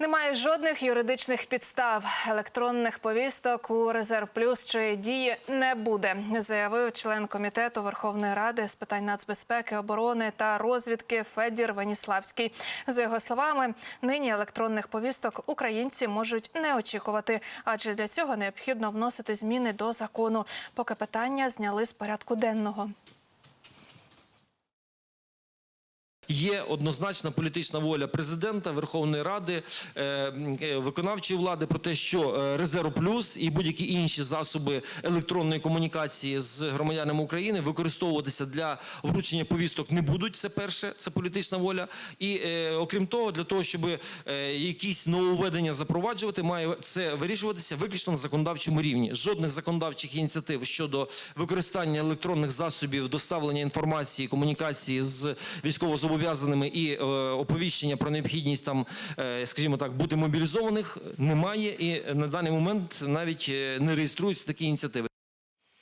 Немає жодних юридичних підстав. Електронних повісток у резерв плюс чи дії не буде, заявив член комітету Верховної Ради з питань нацбезпеки, оборони та розвідки Федір Веніславський. За його словами, нині електронних повісток українці можуть не очікувати, адже для цього необхідно вносити зміни до закону, поки питання зняли з порядку денного. Є однозначна політична воля президента, Верховної Ради, е, е, виконавчої влади про те, що е, резерв плюс і будь-які інші засоби електронної комунікації з громадянами України використовуватися для вручення повісток не будуть. Це перше, це політична воля. І окрім того, для того, щоб якісь нововведення запроваджувати, має це вирішуватися виключно на законодавчому рівні. Жодних законодавчих ініціатив щодо використання електронних засобів доставлення інформації, комунікації з військовозобов'язаними і е, оповіщення про необхідність там, е, скажімо так, бути мобілізованих немає. І на даний момент навіть е, не реєструються такі ініціативи.